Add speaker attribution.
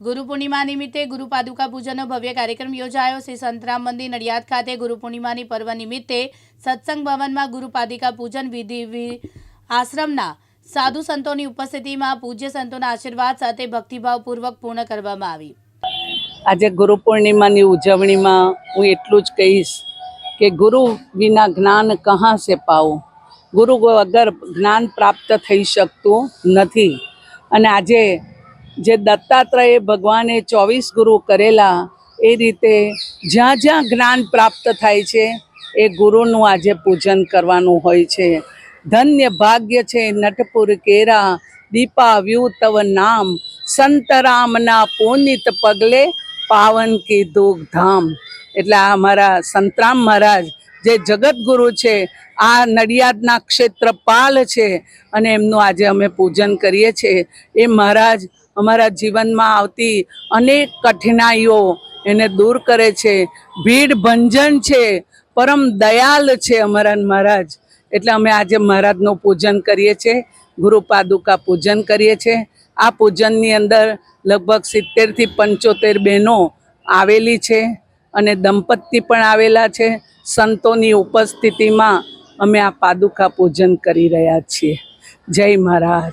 Speaker 1: ગુરુ પૂર્ણિમા નિમિત્તે ગુરુ પાદુકા પૂજનનો ભવ્ય કાર્યક્રમ યોજાયો. શ્રી સંતરામ મંદિર નડિયાદ ખાતે ગુરુ પૂર્ણિમાની પર્વ નિમિત્તે સત્સંગ ભવનમાં ગુરુ પાદિકા પૂજન વિધિ આશ્રમના સાધુ સંતોની ઉપસ્થિતિમાં પૂજ્ય સંતોના આશીર્વાદ સાથે ભક્તિભાવપૂર્વક પૂર્ણ કરવામાં આવી.
Speaker 2: આજે ગુરુ પૂર્ણિમાની ઉજવણીમાં હું એટલું જ કહીશ કે ગુરુ વિના જ્ઞાન કહાં સે પાવું? ગુરુ વગર જ્ઞાન પ્રાપ્ત થઈ શકતું નથી. અને આજે જે દત્તાત્રેય ભગવાને ચોવીસ ગુરુ કરેલા, એ રીતે જ્યાં જ્યાં જ્ઞાન પ્રાપ્ત થાય છે, એ ગુરુનું આજે પૂજન કરવાનું હોય છે. ધન્ય ભાગ્ય છે નટપુર કેરા દીપા વ્યુ તવ નામ, સંત રામના પુનિત પગલે પાવન કી ધામ. એટલે આ અમારા સંતરામ મહારાજ જે જગતગુરુ છે, આ નડિયાદના ક્ષેત્રપાલ છે, અને એમનું આજે અમે પૂજન કરીએ છીએ. એ મહારાજ અમારા જીવનમાં આવતી અનેક કઠિનાઈઓ એને દૂર કરે છે. ભીડ ભંજન છે. પરમ દયાલ છે અમારા મહારાજ. એટલે અમે આજે મહારાજનું પૂજન કરીએ છીએ ગુરુ પાદુકા પૂજન કરીએ છીએ આ પૂજનની અંદર લગભગ સિત્તેરથી પંચોતેર બહેનો આવેલી છે અને દંપતી પણ આવેલા છે. સંતોની ઉપસ્થિતિમાં અમે આ પાદુકા પૂજન કરી રહ્યા છીએ. જય મહારાજ.